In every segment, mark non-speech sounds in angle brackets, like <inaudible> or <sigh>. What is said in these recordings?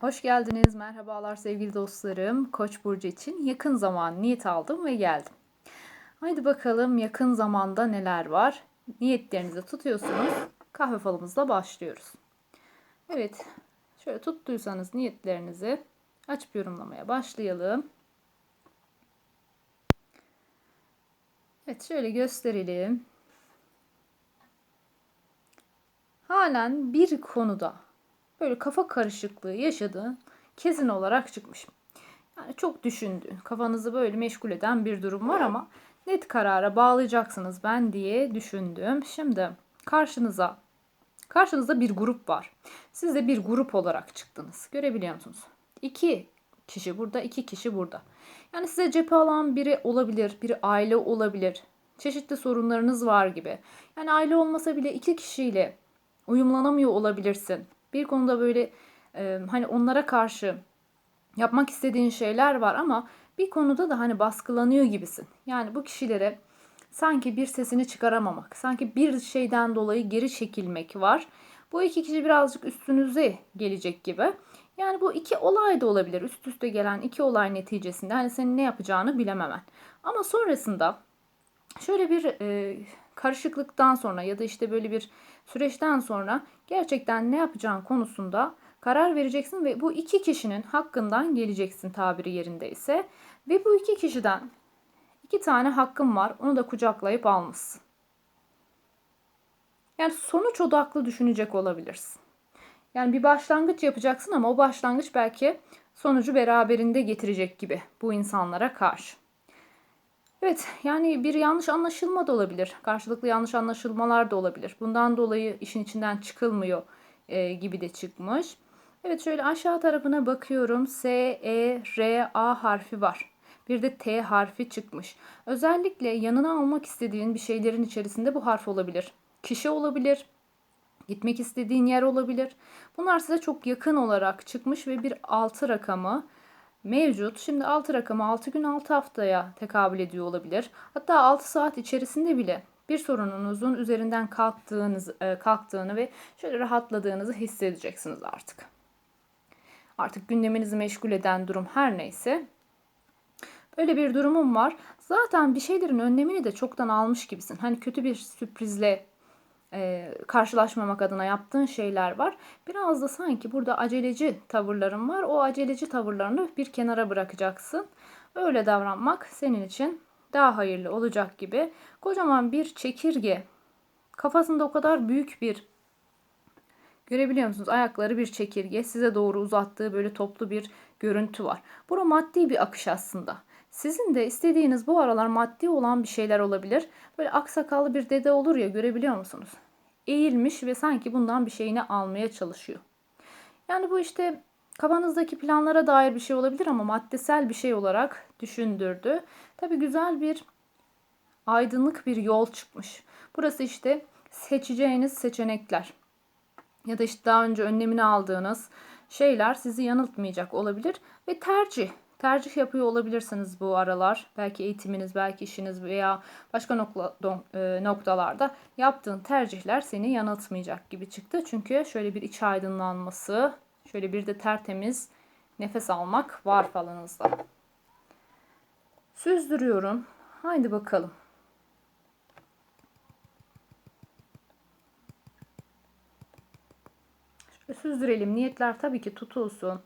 Hoş geldiniz. Merhabalar sevgili dostlarım. Koç burcu için yakın zaman niyet aldım ve geldim. Haydi bakalım yakın zamanda neler var? Niyetlerinizi tutuyorsunuz. Kahve falımızla başlıyoruz. Evet. Şöyle tuttuysanız niyetlerinizi açıp yorumlamaya başlayalım. Evet şöyle gösterelim. Halen bir konuda böyle kafa karışıklığı yaşadığın kesin olarak çıkmış. Yani çok düşündüğün, kafanızı böyle meşgul eden bir durum var ama net karara bağlayacaksınız ben diye düşündüm. Şimdi karşınıza karşınızda bir grup var. Siz de bir grup olarak çıktınız. Görebiliyor musunuz? İki kişi burada, iki kişi burada. Yani size cephe alan biri olabilir, bir aile olabilir. Çeşitli sorunlarınız var gibi. Yani aile olmasa bile iki kişiyle uyumlanamıyor olabilirsin. Bir konuda böyle e, hani onlara karşı yapmak istediğin şeyler var ama bir konuda da hani baskılanıyor gibisin. Yani bu kişilere sanki bir sesini çıkaramamak, sanki bir şeyden dolayı geri çekilmek var. Bu iki kişi birazcık üstünüze gelecek gibi. Yani bu iki olay da olabilir. Üst üste gelen iki olay neticesinde hani senin ne yapacağını bilememen. Ama sonrasında şöyle bir e, karışıklıktan sonra ya da işte böyle bir süreçten sonra gerçekten ne yapacağın konusunda karar vereceksin ve bu iki kişinin hakkından geleceksin tabiri yerindeyse. Ve bu iki kişiden iki tane hakkın var. Onu da kucaklayıp almışsın. Yani sonuç odaklı düşünecek olabilirsin. Yani bir başlangıç yapacaksın ama o başlangıç belki sonucu beraberinde getirecek gibi bu insanlara karşı. Evet yani bir yanlış anlaşılma da olabilir. Karşılıklı yanlış anlaşılmalar da olabilir. Bundan dolayı işin içinden çıkılmıyor e, gibi de çıkmış. Evet şöyle aşağı tarafına bakıyorum. S, E, R, A harfi var. Bir de T harfi çıkmış. Özellikle yanına almak istediğin bir şeylerin içerisinde bu harf olabilir. Kişi olabilir. Gitmek istediğin yer olabilir. Bunlar size çok yakın olarak çıkmış ve bir 6 rakamı mevcut. Şimdi 6 rakamı 6 gün 6 haftaya tekabül ediyor olabilir. Hatta 6 saat içerisinde bile bir sorununuzun üzerinden kalktığınız, e, kalktığını ve şöyle rahatladığınızı hissedeceksiniz artık. Artık gündeminizi meşgul eden durum her neyse. Böyle bir durumum var. Zaten bir şeylerin önlemini de çoktan almış gibisin. Hani kötü bir sürprizle e, karşılaşmamak adına yaptığın şeyler var. Biraz da sanki burada aceleci tavırların var. O aceleci tavırlarını bir kenara bırakacaksın. Öyle davranmak senin için daha hayırlı olacak gibi. Kocaman bir çekirge. Kafasında o kadar büyük bir Görebiliyor musunuz? Ayakları bir çekirge. Size doğru uzattığı böyle toplu bir görüntü var. Bura maddi bir akış aslında. Sizin de istediğiniz bu aralar maddi olan bir şeyler olabilir. Böyle aksakallı bir dede olur ya görebiliyor musunuz? Eğilmiş ve sanki bundan bir şeyini almaya çalışıyor. Yani bu işte kafanızdaki planlara dair bir şey olabilir ama maddesel bir şey olarak düşündürdü. Tabi güzel bir aydınlık bir yol çıkmış. Burası işte seçeceğiniz seçenekler ya da işte daha önce önlemini aldığınız şeyler sizi yanıltmayacak olabilir ve tercih tercih yapıyor olabilirsiniz bu aralar. Belki eğitiminiz, belki işiniz veya başka e, noktalarda yaptığın tercihler seni yanıltmayacak gibi çıktı. Çünkü şöyle bir iç aydınlanması, şöyle bir de tertemiz nefes almak var falanızda. Süzdürüyorum. Haydi bakalım. Süzdürelim. Niyetler tabii ki tutulsun.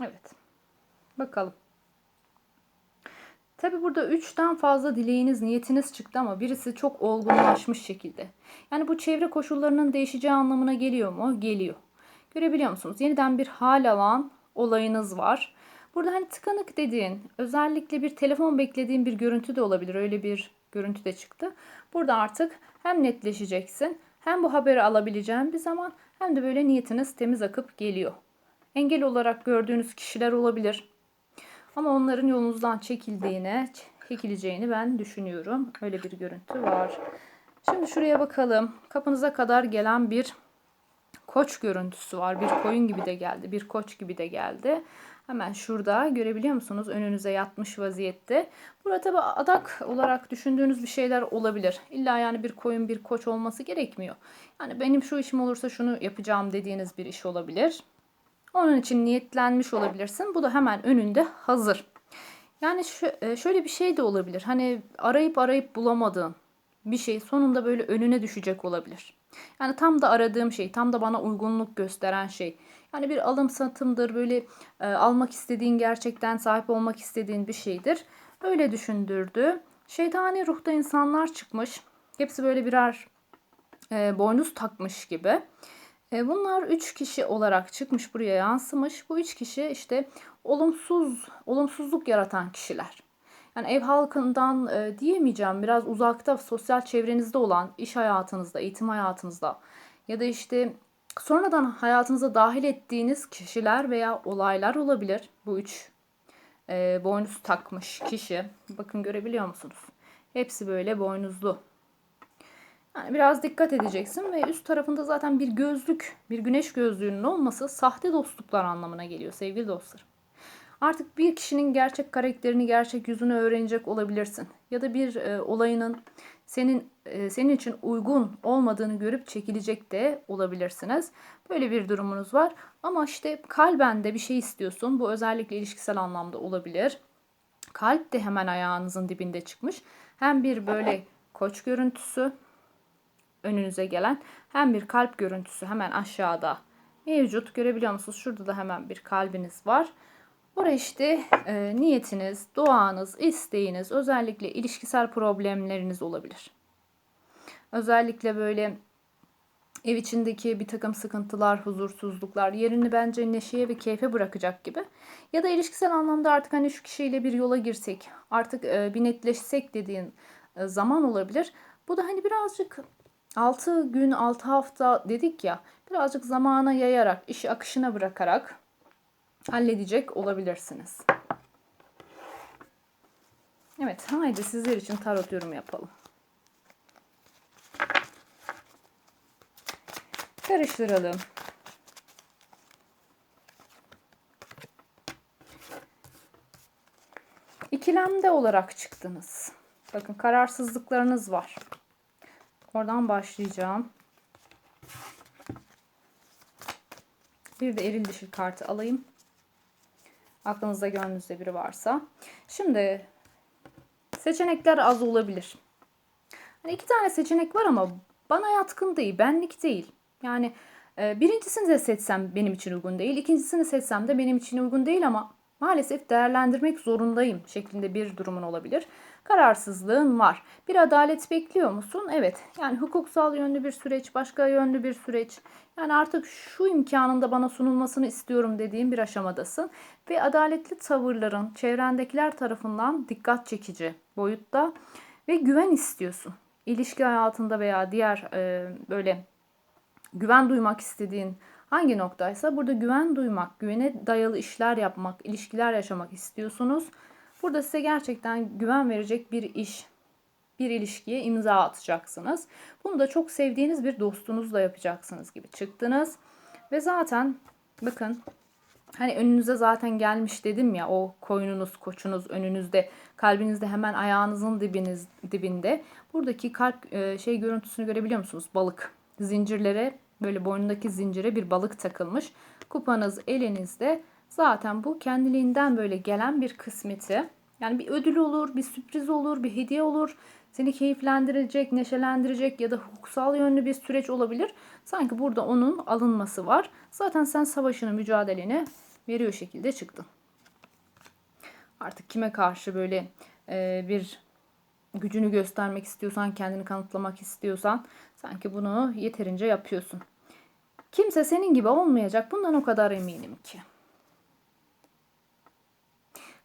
Evet. Bakalım. Tabi burada üçten fazla dileğiniz, niyetiniz çıktı ama birisi çok olgunlaşmış şekilde. Yani bu çevre koşullarının değişeceği anlamına geliyor mu? Geliyor. Görebiliyor musunuz? Yeniden bir hal alan olayınız var. Burada hani tıkanık dediğin, özellikle bir telefon beklediğin bir görüntü de olabilir. Öyle bir görüntü de çıktı. Burada artık hem netleşeceksin, hem bu haberi alabileceğin bir zaman hem de böyle niyetiniz temiz akıp geliyor engel olarak gördüğünüz kişiler olabilir. Ama onların yolunuzdan çekildiğine, çekileceğini ben düşünüyorum. Öyle bir görüntü var. Şimdi şuraya bakalım. Kapınıza kadar gelen bir koç görüntüsü var. Bir koyun gibi de geldi. Bir koç gibi de geldi. Hemen şurada görebiliyor musunuz? Önünüze yatmış vaziyette. Burada tabi adak olarak düşündüğünüz bir şeyler olabilir. İlla yani bir koyun bir koç olması gerekmiyor. Yani benim şu işim olursa şunu yapacağım dediğiniz bir iş olabilir. Onun için niyetlenmiş olabilirsin. Bu da hemen önünde hazır. Yani şu, şöyle bir şey de olabilir. Hani arayıp arayıp bulamadığın bir şey sonunda böyle önüne düşecek olabilir. Yani tam da aradığım şey, tam da bana uygunluk gösteren şey. Yani bir alım satımdır, böyle e, almak istediğin, gerçekten sahip olmak istediğin bir şeydir. Öyle düşündürdü. Şeytani ruhta insanlar çıkmış. Hepsi böyle birer e, boynuz takmış gibi. E, bunlar üç kişi olarak çıkmış buraya yansımış. Bu üç kişi işte olumsuz, olumsuzluk yaratan kişiler. Yani ev halkından e, diyemeyeceğim biraz uzakta sosyal çevrenizde olan iş hayatınızda, eğitim hayatınızda ya da işte sonradan hayatınıza dahil ettiğiniz kişiler veya olaylar olabilir. Bu üç e, boynuz takmış kişi. Bakın görebiliyor musunuz? Hepsi böyle boynuzlu. Yani biraz dikkat edeceksin ve üst tarafında zaten bir gözlük, bir güneş gözlüğünün olması sahte dostluklar anlamına geliyor sevgili dostlar. Artık bir kişinin gerçek karakterini, gerçek yüzünü öğrenecek olabilirsin. Ya da bir e, olayının senin e, senin için uygun olmadığını görüp çekilecek de olabilirsiniz. Böyle bir durumunuz var. Ama işte kalben de bir şey istiyorsun. Bu özellikle ilişkisel anlamda olabilir. Kalp de hemen ayağınızın dibinde çıkmış. Hem bir böyle koç görüntüsü önünüze gelen hem bir kalp görüntüsü hemen aşağıda mevcut. Görebiliyor musunuz? Şurada da hemen bir kalbiniz var. Orada işte e, niyetiniz, duanız, isteğiniz, özellikle ilişkisel problemleriniz olabilir. Özellikle böyle ev içindeki bir takım sıkıntılar, huzursuzluklar yerini bence neşeye ve keyfe bırakacak gibi. Ya da ilişkisel anlamda artık hani şu kişiyle bir yola girsek, artık e, bir netleşsek dediğin e, zaman olabilir. Bu da hani birazcık 6 gün, 6 hafta dedik ya, birazcık zamana yayarak, işi akışına bırakarak halledecek olabilirsiniz. Evet, haydi sizler için tarot yorum yapalım. Karıştıralım. İkilemde olarak çıktınız. Bakın kararsızlıklarınız var. Oradan başlayacağım. Bir de eril dişil kartı alayım. Aklınızda gönlünüzde biri varsa. Şimdi seçenekler az olabilir. Hani iki tane seçenek var ama bana yatkın değil, benlik değil. Yani e, birincisini de seçsem benim için uygun değil, ikincisini seçsem de benim için uygun değil ama maalesef değerlendirmek zorundayım şeklinde bir durumun olabilir. Kararsızlığın var. Bir adalet bekliyor musun? Evet. Yani hukuksal yönlü bir süreç, başka yönlü bir süreç. Yani artık şu imkanın da bana sunulmasını istiyorum dediğim bir aşamadasın. Ve adaletli tavırların çevrendekiler tarafından dikkat çekici boyutta ve güven istiyorsun. İlişki hayatında veya diğer e, böyle güven duymak istediğin hangi noktaysa burada güven duymak, güvene dayalı işler yapmak, ilişkiler yaşamak istiyorsunuz. Burada size gerçekten güven verecek bir iş, bir ilişkiye imza atacaksınız. Bunu da çok sevdiğiniz bir dostunuzla yapacaksınız gibi çıktınız. Ve zaten bakın hani önünüze zaten gelmiş dedim ya o koyununuz, koçunuz önünüzde, kalbinizde hemen ayağınızın dibiniz dibinde. Buradaki kalp e, şey görüntüsünü görebiliyor musunuz? Balık. Zincirlere böyle boynundaki zincire bir balık takılmış. Kupanız elinizde. Zaten bu kendiliğinden böyle gelen bir kısmeti. Yani bir ödül olur, bir sürpriz olur, bir hediye olur. Seni keyiflendirecek, neşelendirecek ya da hukuksal yönlü bir süreç olabilir. Sanki burada onun alınması var. Zaten sen savaşını, mücadeleni veriyor şekilde çıktın. Artık kime karşı böyle e, bir gücünü göstermek istiyorsan, kendini kanıtlamak istiyorsan sanki bunu yeterince yapıyorsun. Kimse senin gibi olmayacak. Bundan o kadar eminim ki.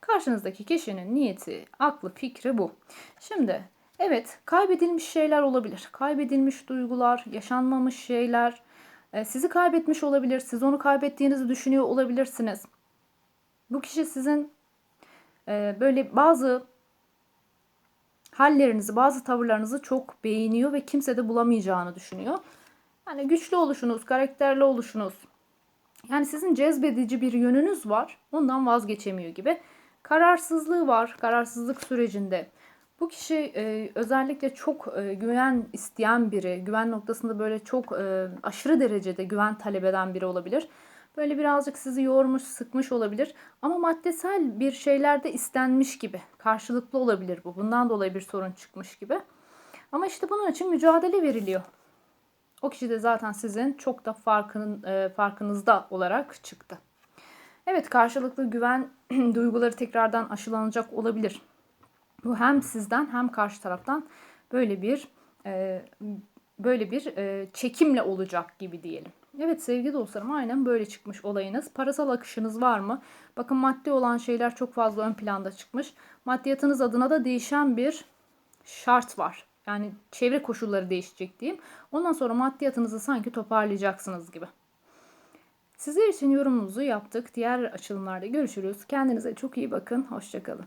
Karşınızdaki kişinin niyeti, aklı, fikri bu. Şimdi evet kaybedilmiş şeyler olabilir. Kaybedilmiş duygular, yaşanmamış şeyler. E, sizi kaybetmiş olabilir. Siz onu kaybettiğinizi düşünüyor olabilirsiniz. Bu kişi sizin e, böyle bazı hallerinizi, bazı tavırlarınızı çok beğeniyor ve kimse de bulamayacağını düşünüyor. Yani güçlü oluşunuz, karakterli oluşunuz, Yani sizin cezbedici bir yönünüz var. Ondan vazgeçemiyor gibi. Kararsızlığı var. Kararsızlık sürecinde. Bu kişi e, özellikle çok e, güven isteyen biri, güven noktasında böyle çok e, aşırı derecede güven talep eden biri olabilir. Böyle birazcık sizi yormuş, sıkmış olabilir. Ama maddesel bir şeylerde istenmiş gibi. Karşılıklı olabilir bu. Bundan dolayı bir sorun çıkmış gibi. Ama işte bunun için mücadele veriliyor. O kişi de zaten sizin çok da farkın, e, farkınızda olarak çıktı. Evet karşılıklı güven <clears throat> duyguları tekrardan aşılanacak olabilir. Bu hem sizden hem karşı taraftan böyle bir e, böyle bir e, çekimle olacak gibi diyelim. Evet sevgili dostlarım aynen böyle çıkmış olayınız. Parasal akışınız var mı? Bakın maddi olan şeyler çok fazla ön planda çıkmış. Maddiyatınız adına da değişen bir şart var. Yani çevre koşulları değişecek diyeyim. Ondan sonra maddiyatınızı sanki toparlayacaksınız gibi. Sizler için yorumumuzu yaptık. Diğer açılımlarda görüşürüz. Kendinize çok iyi bakın. Hoşçakalın.